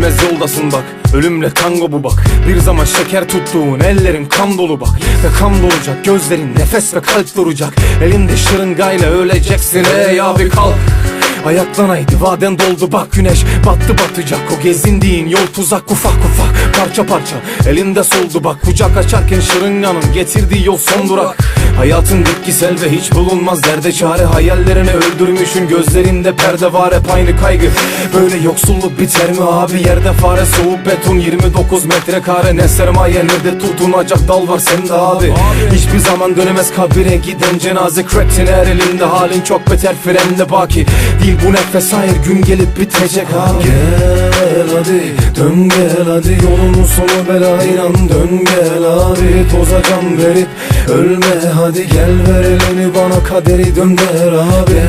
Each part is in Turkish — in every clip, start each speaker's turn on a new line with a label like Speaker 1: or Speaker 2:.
Speaker 1: Görülmez yoldasın bak. Ölümle tango bu bak. Bir zaman şeker tuttuğun ellerin kan dolu bak. Ve kan dolacak gözlerin nefes ve kalp duracak. Elinde şırıngayla öleceksin ey abi kalk. Ayaklan haydi vaden doldu bak güneş battı batacak. O gezindiğin yol tuzak ufak ufak parça parça. Elinde soldu bak kucak açarken şırınganın getirdiği yol son durak Hayatın bitkisel ve hiç bulunmaz derde çare. Hayallerini öldürmüşün gözlerinde perde var hep aynı kaygı. Böyle yoksulluk biter mi abi? Yerde fare soğuk beton 29 metrekare. Ne sermaye ne de tutunacak dal var sende abi. Hiçbir zaman dönemez kabire giden cenaze. Cracktin her elinde halin çok beter frenle baki. Değil bu nefes hayır gün gelip bitecek abi. Gel hadi dön gel hadi. Yolun sonu bela inan dön gel abi Toza can verip ölme hadi gel ver elini bana kaderi dönder abi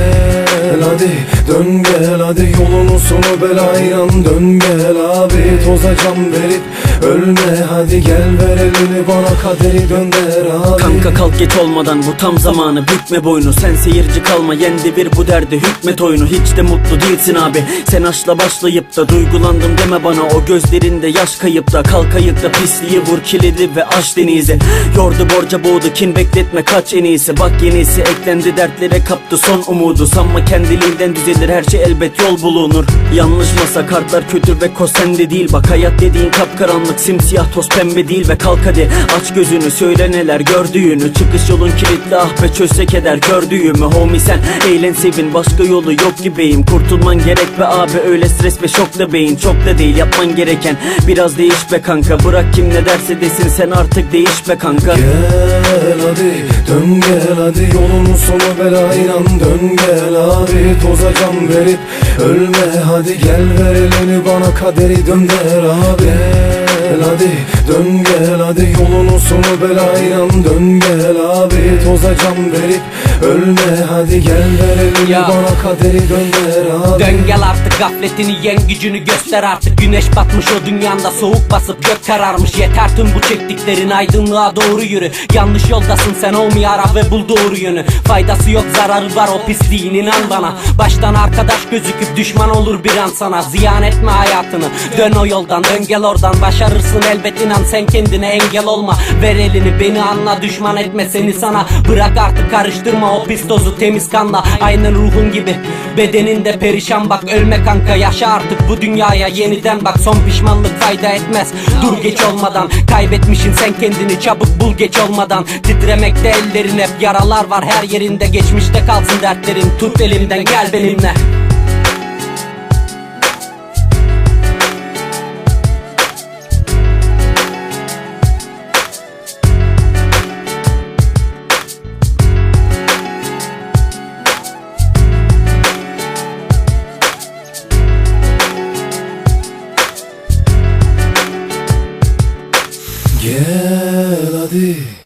Speaker 1: Gel. Hadi dön gel hadi yolun sonu bela inan dön gel abi. Toza can verip ölme hadi gel ver elini bana kaderi dönder abi
Speaker 2: Kanka kalk geç olmadan bu tam zamanı. Bükme boynu Sen seyirci kalma. Yendi bir bu derdi hükmet oyunu. Hiç de mutlu değilsin abi. Sen aşla başlayıp da duygulandım deme bana. O gözlerinde yaş kayıp da. Kalk ayıkla pisliği vur kilidi ve aç denize Yordu borca boğdu kin bekletme kaç en iyisi. Bak yenisi eklendi dertlere kaptı son umudu. Sanma kendiliğinden düzelir her şey elbet yol bulunur. Yanlış masa kartlar kötü ve koz sende değil. Bak hayat dediğin kapkaranlık simsiyah toz pembe değil Ve kalk hadi. Aç gözünü söyle neler gördüğünü. Çıkış yolun kilitli ah be çözse keder gördüğümü. Homie sen eğlen sevin başka yolu yok gibiyim. Kurtulman gerek be abi öyle stres ve şok da beyin. Çok da değil yapman gereken. Biraz değiş be kanka Bırak kim ne derse desin sen artık değiş be kanka
Speaker 1: Gel hadi dön gel hadi. Yolun sonu bela inan dön gel abi Toza can verip ölme hadi. Gel ver elini bana kaderi dönder abi. Gel hadi dön gel hadi. Yolun sonu bela inan dön gel abi. Toza can verip ölme hadi gel ver elini
Speaker 3: Ya.
Speaker 1: bana kaderi dönder abi.
Speaker 3: Dön gel artık gafletini yen gücünü göster artık. Güneş batmış o dünyanda soğuk basıp gök kararmış. Yeter tüm bu çektiklerin aydınlığa doğru yürü. Yanlış yoldasın sen olmaya ara ve bul doğru yönü. Faydası yok zararı var o pisliğin inan bana. Baştan arkadaş gözüküp düşman olur bir an sana. Ziyan etme hayatını dön o yoldan dön gel oradan. Başarırsın elbet inan sen kendine engel olma. Ver elini beni anla düşman etme seni sana. Bırak artık karıştırma o pis tozu temiz kanla Aynen ruhun gibi. Bedeninde perişan bak Ölme kanka yaşa artık bu dünyaya yeniden bak. Son pişmanlık fayda etmez dur geç olmadan. Kaybetmişin sen kendini çabuk bul geç olmadan. Titremekte ellerin hep yaralar var her yerinde Geçmişte kalsın dertlerin. Tut elimden gel benimle Gel hadi.